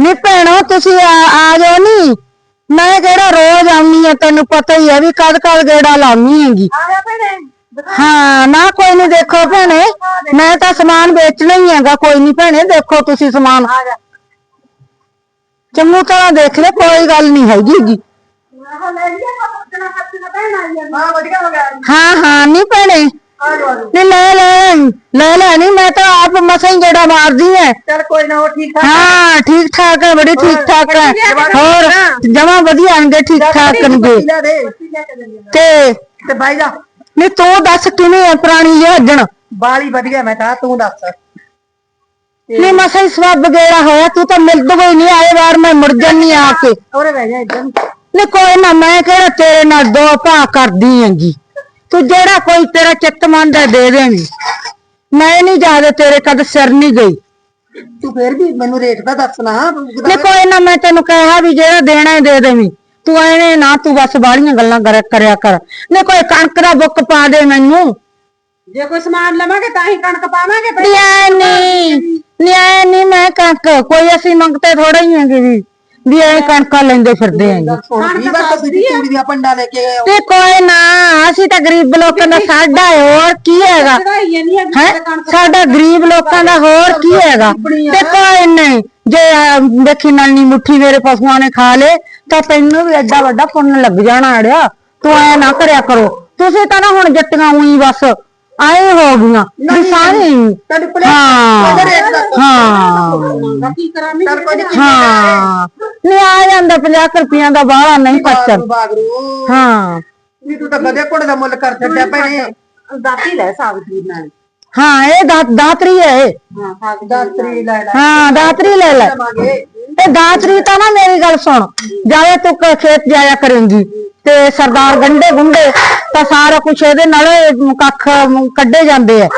ਨੀ ਭੈਣੋ ਤੁਸੀਂ ਆ ਆ ਜਾਓ ਨੀ। ਮੈਂ ਕਿਹੜਾ ਰੋਜ਼ ਆਉਣੀ ਆ ਤੈਨੂੰ ਪਤਾ ਹੀ ਆ ਵੀ ਕਦ ਕਦ ਗੇੜਾ ਲਾਉਣੀ ਹੈਗੀ। ਜਾ ਹਾਂ ਨਾ ਕੋਈ ਨਹੀਂ ਦੇਖੋ ਭੈਣੇ ਮੈਂ ਤਾਂ ਸਮਾਨ ਵੇਚਣਾ ਹੀ ਹੈਗਾ ਕੋਈ ਨਹੀਂ ਭੈਣੇ ਦੇਖੋ ਤੁਸੀਂ ਸਮਾਨ। ਜਾ। ਚੰਗੂ ਤਰ੍ਹਾਂ ਦੇਖ ਲੈ ਕੋਈ ਗੱਲ ਨਹੀਂ ਹੈਗੀ ਗਿਆ। ਹਾਂ ਹਾਂ ਨਹੀਂ ਭੈਣੇ ਆ ਜਾ ਆ ਜਾ। ਨਹੀਂ ਲੈ ਲੈ ਲੈ ਲੈ ਨਹੀਂ ਮੈਂ ਤਾਂ ਆਪ ਮਾਰਦੀ ਐ। ਚੱਲ ਕੋਈ ਨਾ ਉਹ ਠੀਕ ਠਾਕ ਹਾਂ ਠੀਕ ਠਾਕ ਹੈ ਬੜੀ ਠੀਕ ਠਾਕ ਹੈ ਹੋਰ ਜਮਾ ਵਧੀਆ ਆਂਗੇ ਠੀਕ ਠਾਕ ਕਰਨਗੇ। ਤੇ ਤੇ ਬਾਈ ਜਾ ਨਹੀਂ ਤੂੰ ਦੱਸ ਕਿਵੇਂ ਹੈ ਪੁਰਾਣੀ ਜਹਜਣ ਬਾਲੀ ਵਧੀਆ ਮੈਂ ਤਾਂ ਤੂੰ ਦੱਸ। ਨਹੀਂ ਮਸਾਂ ਹੀ ਸਵੱਬ ਗੇੜਾ ਹੋਇਆ ਤੂੰ ਤਾਂ ਮਿਲਦ ਕੋਈ ਨਹੀਂ ਆਏ ਵਾਰ ਮੈਂ ਮੁੜ ਜਾਨੀ ਆ ਕੇ। ਉਹਰੇ ਬਹਿ ਜਾ ਇੱਧਰ ਨੂੰ। ਨਹੀਂ ਕੋਈ ਨਾ ਮੈਂ ਕਿਹੜਾ ਤੇਰੇ ਨਾਲ ਦੋ ਭਾ ਕਰਦੀ ਹੈਗੀ। ਤੂੰ ਜਿਹੜਾ ਕੋਈ ਤੇਰਾ ਚਿੱਤ ਮੰਨਦਾ ਦੇ ਦੇਣੀ ਮੈਂ ਨਹੀਂ ਜਾਦੇ ਤੇਰੇ ਕਦ ਸਿਰ ਨਹੀਂ ਗਈ। ਤੂੰ ਫੇਰ ਵੀ ਮੈਨੂੰ ਰੇਟ ਦਾ ਦੱਸਣਾ ਨਹੀਂ ਕੋਈ ਨਾ ਮੈਂ ਤੈਨੂੰ ਕਿਹਾ ਵੀ ਜਿਹੜਾ ਦੇਣਾ ਹੀ ਦੇ ਦੇਵੀਂ। ਤੂੰ ਐਵੇਂ ਨਾ ਤੂੰ ਬਸ ਬਾਹਲੀਆਂ ਗੱਲਾਂ ਕਰ- ਕਰਿਆ ਕਰ। ਨਹੀਂ ਕੋਈ ਕਣਕ ਦਾ ਬੁੱਕ ਪਾ ਦੇ ਮੈਨੂੰ। ਜੇ ਕੋਈ ਸਮਾਨ ਲਵਾਂਗੇ ਤਾਂ ਹੀ ਕਣਕ ਪਾਵਾਂਗੇ। ਨਿਆਏ ਨਹੀਂ ਮੈਂ ਕਣਕ ਕੋਈ ਅਸੀਂ ਮੰਗਤੇ ਥੋੜਾ ਹੀ ਹੈਗੇ ਵੀ ਵੀ ਐ ਕਣਕਾਂ ਲੈਂਦੇ ਫਿਰਦੇ ਆਂ ਵੀ ਵਾਰ ਤੁਸੀਂ ਚੂੜੀ ਦੀਆਂ ਪੰਡਾ ਲੈ ਕੇ ਆਏ ਹੋ। ਤੇ ਕੋਈ ਨਾ ਅਸੀਂ ਤਾਂ ਗਰੀਬ ਲੋਕਾਂ ਦਾ ਸਾਡਾ ਹੋਰ ਕੀ ਹੈਗਾ? ਚੜਾਈਆਂ ਨਹੀਂ ਹੈ? ਸਾਡਾ ਗਰੀਬ ਲੋਕਾਂ ਦਾ ਹੋਰ ਕੀ ਹੈਗਾ? ਤੇ ਕੋਈ ਨਹੀਂ ਜੇ ਅਹ, ਦੇਖੀ ਨਲਨੀ ਮੁੱਠੀ ਮੇਰੇ ਪਸ਼ੂਆਂ ਨੇ ਖਾ ਲੇ ਤਾਂ ਤੈਨੂੰ ਵੀ ਐਡਾ ਵੱਡਾ ਪੁੰਨ ਲੱਗ ਜਾਣਾ ਅੜਿਆ। ਤੂੰ ਐ ਨਾ ਕਰਿਆ ਕਰੋ। ਤੁਸੀਂ ਤਾਂ ਨਾ ਹੁਣ ਜੱਟੀਆਂ ਉਹੀ ਬਸ ਆਏ ਹੋ ਗਈਆਂ। ਵੀ ਸਾਰੇ ਹੀ। ਤੈਨੂੰ ਹਾਂ। ਰੇਟ ਦੱਸ ਹਾਂ ਕੀ ਕਰਾਂ ਮੈਂ ਕੋਈ ਹਾਂ। ਨਹੀਂ ਆ ਜਾਂਦਾ 50 ਰੁਪਈਆਂ ਦਾ ਬਾਹਲਾ ਨਹੀਂ ਬਾਗਰੂ ਹਾਂ। ਵੀ ਤੂੰ ਤਾਂ ਗਧੇ ਕੋੜੇ ਦਾ ਮੁੱਲ ਕਰ ਛੱਡਿਆ ਭੈਣੇ। ਦਾਤੀ ਲੈ ਸਾਬਤੀ ਨਾਲ। ਹਾਂ ਇਹ ਦਾ- ਦਾਤਰੀ ਹੈ ਇਹ। ਹਾਂ ਸਾਬਤੀ ਦਾਤਰੀ ਲੈ ਲੈ। ਹਾਂ ਦਾਤਰੀ ਲੈ ਲੈ। ਲਵਾਂਗੇ। ਤੇ ਦਾਤਰੀ ਤਾਂ ਨਾ ਮੇਰੀ ਗੱਲ ਸੁਣ ਜਾਵੇ ਤੂੰ ਕ- ਖੇਤ ਜਾਇਆ ਕਰੇਂਗੀ ਤੇ ਸਰਦਾਰ ਗੰਡੇ ਗੁੰਡੇ ਤਾਂ ਸਾਰਾ ਕੁਝ ਇਹਦੇ ਨਾਲ ਕੱਖ ਕੱਢੇ ਜਾਂਦੇ ਆ।